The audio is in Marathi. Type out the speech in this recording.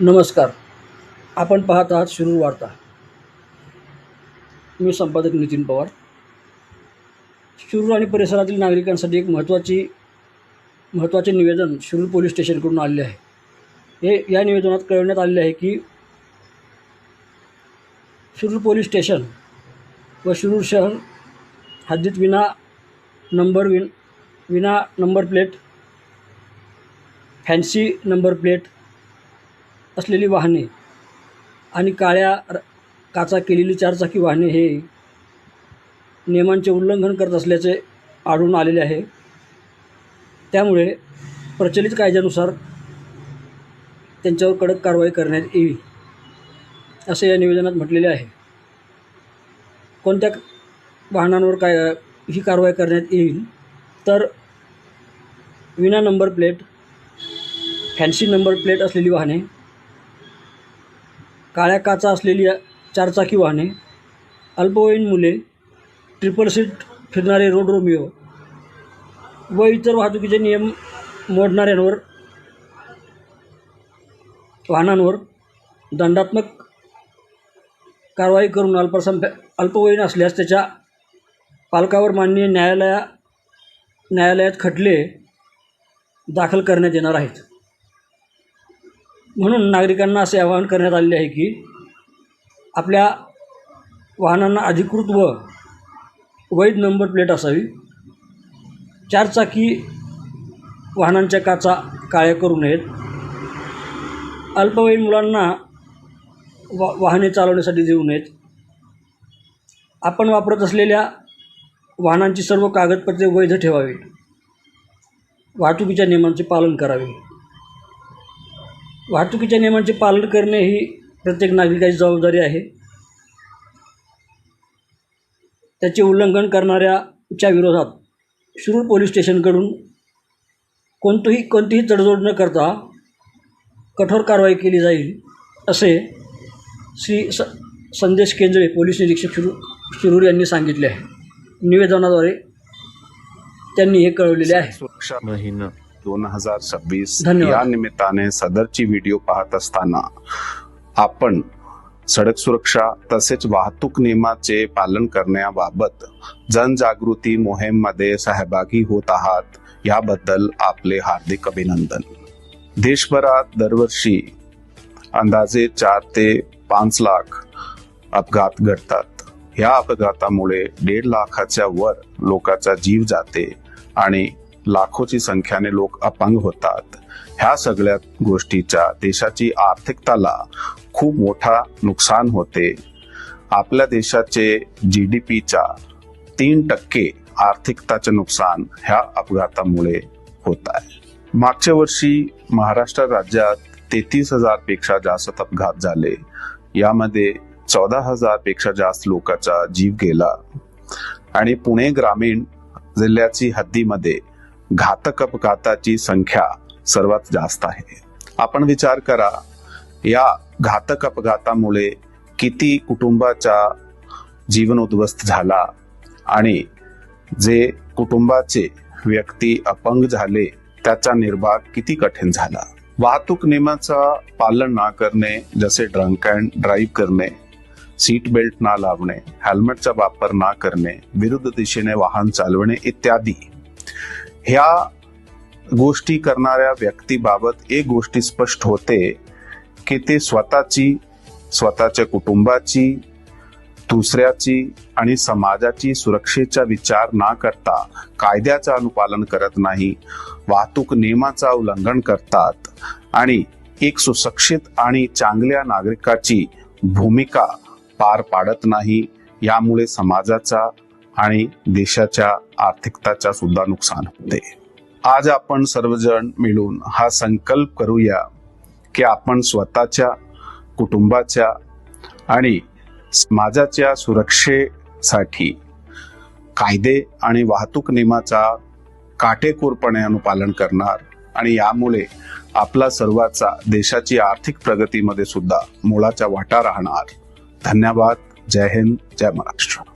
नमस्कार. आपण पाहत आहात शिरूर वार्ता. मी संपादक नितीन पवार. शिरूर आणि परिसरातील नागरिकांसाठी एक महत्त्वाची महत्त्वाचे निवेदन शिरूर पोलीस स्टेशनकडून आलेले आहे. हे या निवेदनात कळवण्यात आलेले आहे की शिरूर पोलीस स्टेशन व शिरूर शहर हद्दीत विना नंबर विन विना number plate fancy number plate असलेली वाहने आणि काळ्या र- काचा केलेली चारचाकी वाहने हे नियमांचे उल्लंघन करत असल्याचे आढळून आलेले आहे. त्यामुळे प्रचलित कायद्यानुसार त्यांच्यावर कडक कारवाई करण्यात येईल असे या निवेदनात म्हटलेले आहे. कोणत्या वाहनांवर काय ही कारवाई करण्यात येईल? तर विना number plate fancy number plate असलेली वाहने काळ्या काचा असलेली चारचाकी वाहने अल्पवयीन मुले ट्रिपल सीट फिरणारे रोड रोमिओ व इतर वाहतुकीचे नियम मोडणाऱ्यांवर वाहनांवर दंडात्मक कारवाई करून अल्पसंख्या अल्पवयीन असल्यास त्याच्या पालकावर माननीय न्यायालया न्यायालयात खटले दाखल करण्यात येणार आहेत. म्हणून नागरिकांना असे आवाहन करण्यात आलेले आहे की आपल्या वाहनांना अधिकृत व वैध नंबर प्लेट असावी. चारचाकी वाहनांच्या काचा काळ्या करू नयेत. अल्पवयीन मुलांना वा वाहने चालवण्यासाठी देऊ नयेत. आपण वापरत असलेल्या वाहनांची सर्व कागदपत्रे वैध ठेवावी वाहतुकीच्या नियमांचे पालन करावे. वाहतुकीच्या नियमांचे पालन करणे ही प्रत्येक नागरिकाची जबाबदारी आहे. त्याचे उल्लंघन करणाऱ्याच्या विरोधात शिरूर पोलीस स्टेशनकडून कोणतंही कोणतीही तडजोड न करता कठोर कारवाई केली जाईल असे श्री स संदेश केंद्रे पोलीस निरीक्षक शिरू शिरूर यांनी सांगितले आहे. निवेदनाद्वारे त्यांनी हे कळवलेले आहे. सुरक्षा महिना दोन हजार सव्वीस. या निमित्ताने सदरची व्हिडिओ पाहत असताना आपण सडक सुरक्षा तसेच वाहतूक नियमाचे पालन करण्याबाबत जनजागृती मोहीममध्ये सहभागी होत आहात. याबद्दल आपले हार्दिक अभिनंदन. देशभरात दरवर्षी अंदाजे चार ते पाच लाख अपघात घडतात. या अपघातामुळे दीड लाखाच्या वर लोकांचा जीव जाते आणि लाखोची संख्याने लोक अपंग होतात. ह्या सगळ्या गोष्टीच्या देशाची आर्थिकताला खूप मोठा नुकसान होते. आपल्या देशाचे जी डी पीच्या तीन टक्के आर्थिकताचे नुकसान ह्या अपघातामुळे होत आहे मागच्या वर्षी महाराष्ट्र राज्यात तेहतीस हजारपेक्षा जास्त अपघात झाले. यामध्ये चौदा हजारपेक्षा जास्त लोकांचा जीव गेला. आणि पुणे ग्रामीण जिल्ह्याची हद्दीमध्ये घातक अपघाताची संख्या सर्वात जास्त आहे. आपण विचार करा या घातक अपघातामुळे किती कुटुंबाचा जीवन उद्ध्वस्त झाला आणि जे कुटुंबाचे व्यक्ती अपंग झाले त्याचा निर्वाह किती कठीण झाला. वाहतूक नियमाचा पालन ना करणे जसे ड्रंक अँड ड्राईव्ह करणे सीट बेल्ट ना लावणे हेल्मेटचा वापर ना करणे विरुद्ध दिशेने वाहन चालवणे इत्यादी ह्या गोष्टी करणाऱ्या व्यक्तीबाबत एक गोष्टी स्पष्ट होते की ते स्वतःची स्वतःच्या कुटुंबाची दुसऱ्याची आणि समाजाची सुरक्षेचा विचार ना करता कायद्याचं अनुपालन करत नाही वाहतूक नियमाचा उल्लंघन करतात आणि एक सुशिक्षित आणि चांगल्या नागरिकाची भूमिका पार पाडत नाही यामुळे समाजाचा आणि देशाच्या आर्थिकताचा सुद्धा नुकसान होते. आज आपण सर्वजण मिळून हा संकल्प करूया की आपण स्वतःच्या कुटुंबाच्या आणि समाजाच्या सुरक्षेसाठी कायदे आणि वाहतूक नियमाचा काटेकोरपणे अनुपालन करणार आणि यामुळे आपला सर्वांचा देशाची आर्थिक प्रगतीमध्ये सुद्धा मोलाचा वाटा राहणार. धन्यवाद. जय हिंद. जय महाराष्ट्र.